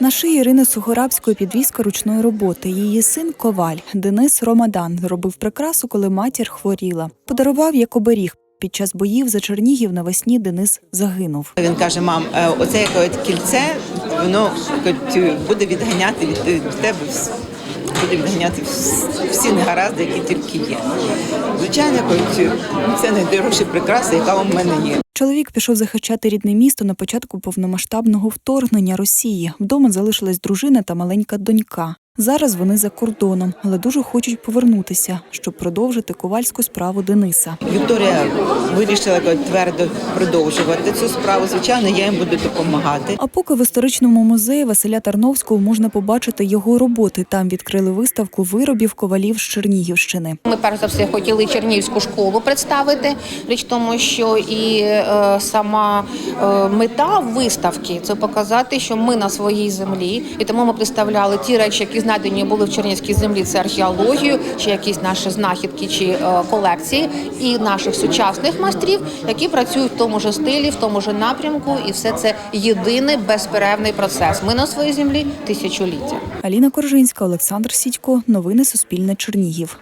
На шиї Ірини Сухорабської підвізка ручної роботи. Її син Коваль Денис Ромадан робив прикрасу, коли матір хворіла. Подарував як оберіг. Під час боїв за Чернігів навесні Денис загинув. Він каже: мам, е, оце яке кільце, воно е, буде відганяти від, від тебе вс- буде відганяти вс- всі негаразди, які тільки є. Звичайно, це найдорожча прикраса, яка у мене є. Чоловік пішов захищати рідне місто на початку повномасштабного вторгнення Росії. Вдома залишилась дружина та маленька донька. Зараз вони за кордоном, але дуже хочуть повернутися, щоб продовжити ковальську справу Дениса. Вікторія вирішила твердо продовжувати цю справу. Звичайно, я їм буду допомагати. А поки в історичному музеї Василя Тарновського можна побачити його роботи. Там відкрили виставку виробів ковалів з Чернігівщини. Ми перш за все хотіли Чернігівську школу представити. Річ тому, що і е, сама е, мета виставки це показати, що ми на своїй землі, і тому ми представляли ті речі, які знайдені були в Чернівській землі. Це археологію, чи якісь наші знахідки, чи е, колекції, і наших сучасних майстрів, які працюють в тому ж стилі, в тому ж напрямку, і все це єдиний безперервний процес. Ми на своїй землі тисячоліття. Аліна Коржинська, Олександр Сідько. Новини Суспільне Чернігів.